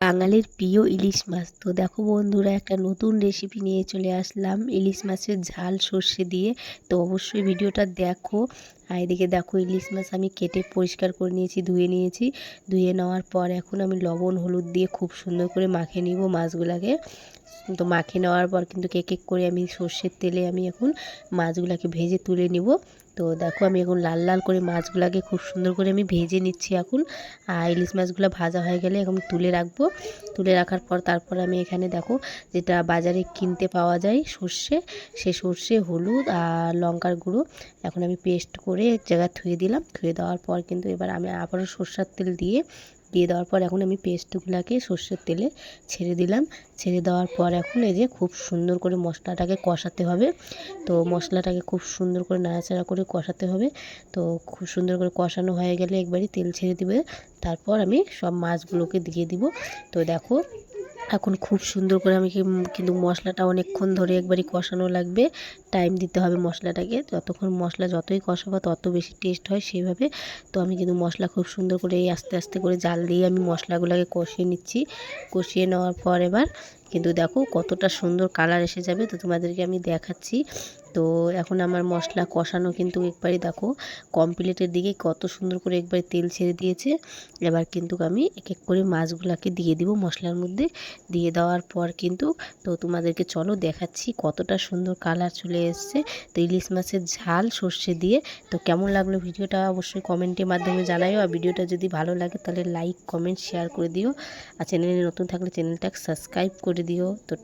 বাঙালির প্রিয় ইলিশ মাছ। তো দেখো বন্ধুরা, একটা নতুন রেসিপি নিয়ে চলে আসলাম। ইলিশ মাছের ঝাল সর্ষে দিয়ে। তো অবশ্যই ভিডিওটা দেখো। আর এদিকে দেখো ইলিশ মাছ আমি কেটে পরিষ্কার করে নিয়েছি, ধুয়ে নিয়েছি। ধুয়ে নেওয়ার পর এখন আমি লবণ, হলুদ দিয়ে খুব সুন্দর করে মাখে নিব মাছগুলাকে। তো মাখে নেওয়ার পর কিন্তু কেক কেক করে আমি সর্ষের তেলে আমি এখন মাছগুলাকে ভেজে তুলে নিব। তো দেখো আমি এখন লাল লাল করে মাছগুলাকে খুব সুন্দর করে আমি ভেজে নিচ্ছি এখন। আর ইলিশ মাছগুলো ভাজা হয়ে গেলে এখন তুলে রাখব। তুলে রাখার পর তারপর আমি এখানে দেখো যেটা বাজারে কিনতে পাওয়া যায় সর্ষে, সে সর্ষে, হলুদ আর লঙ্কার গুঁড়ো। এখন আমি পেস্ট করে এক জায়গায় ধুয়ে দিলাম। ধুয়ে দেওয়ার পর কিন্তু এবার আমি আবারও সর্ষার তেল দিয়ে দিয়ে দেওয়ার পর এখন আমি পেস্টগুলোকে সর্ষের তেলে ছেড়ে দিলাম। ছেড়ে দেওয়ার পর এখন এই যে খুব সুন্দর করে মশলাটাকে কষাতে হবে। তো মশলাটাকে খুব সুন্দর করে নাড়াচাড়া করে কষাতে হবে। তো খুব সুন্দর করে কষানো হয়ে গেলে একবারই তেল ছেড়ে দিবে। তারপর আমি সব মাছগুলোকে দিয়ে দিব। তো দেখো, এখন খুব সুন্দর করে আমি কিন্তু মশলাটা অনেকক্ষণ ধরে একবারই কষানো লাগবে। টাইম দিতে হবে মশলাটাকে। যতক্ষণ মশলা যতই কষাবো, তত বেশি টেস্ট হয় সেইভাবে। তো আমি কিন্তু মশলা খুব সুন্দর করে এই আস্তে আস্তে করে জাল দিয়ে আমি মশলাগুলোকে কষিয়ে নিচ্ছি। কষিয়ে নেওয়ার পর এবার কিন্তু দেখো কতটা সুন্দর কালার এসে যাবে। তো তোমাদেরকে আমি দেখাচ্ছি। তো এখন আমার মশলা কষানো কিন্তু একবারই দেখো কমপ্লিটের দিকে কত সুন্দর করে একবারে তেল ছেড়ে দিয়েছে। এবার কিন্তু আমি এক এক করে মাছগুলোকে দিয়ে দিব মশলার মধ্যে। দিয়ে দেওয়ার পর কিন্তু তো তোমাদেরকে চলো দেখাচ্ছি কতটা সুন্দর কালার চলে এসছে। তো ইলিশ মাছের ঝাল সর্ষে দিয়ে। তো কেমন লাগল ভিডিওটা অবশ্যই কমেন্টের মাধ্যমে জানাইও। আর ভিডিওটা যদি ভালো লাগে তাহলে লাইক, কমেন্ট শেয়ার করে দিও। আর চ্যানেলে নতুন থাকলে চ্যানেলটাকে সাবস্ক্রাইব করে দিও। তো